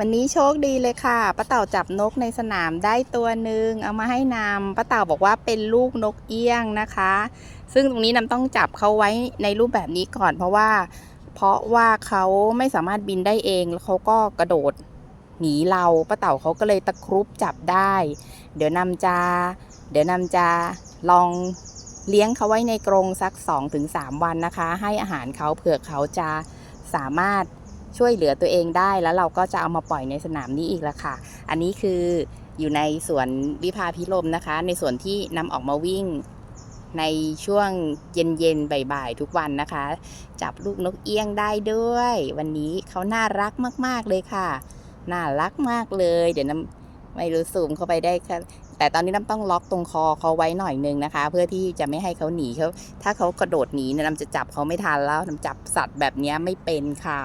วันนี้โชคดีเลยค่ะป้าเต่าจับนกในสนามได้ตัวหนึ่งเอามาให้นำป้าเต่าบอกว่าเป็นลูกนกเอี้ยงนะคะ ซึ่งตรงนี้นำต้องจับเขาไว้ในรูปแบบนี้ก่อน เพราะว่า เพราะว่าเขาไม่สามารถบินได้เองแล้วเขาก็กระโดดหนีเราป้าเต่าเขาก็เลยตะครุบจับได้ เดี๋ยวนำจะเดี๋ยวนำจะลองเลี้ยงเขาไว้ในกรงสัก 2-3 วันนะคะ ให้อาหารเขาเผื่อเขาจะสามารถ ช่วยเหลือตัวเองได้แล้วเราก็จะเอามาปล่อยในสนามนี้อีกแล้วค่ะ อันนี้คืออยู่ในสวนวิภาพิรมนะคะ ในส่วนที่นำออกมาวิ่งในช่วงเย็นๆบ่ายๆทุกวันนะคะ จับลูกนกเอี้ยงได้ด้วย วันนี้เขาน่ารักมากๆเลยค่ะ น่ารักมากเลย เดี๋ยวน้ำไม่รู้ซูมเข้าไปได้ค่ะแต่ตอนนี้น้ำต้องล็อกตรงคอเขาไว้หน่อยนึงนะคะ เพื่อที่จะไม่ให้เขาหนีเขาถ้าเขากระโดดหนีน้ำจะจับเขาไม่ทันแล้วน้ำจับสัตว์แบบนี้ไม่เป็นค่ะ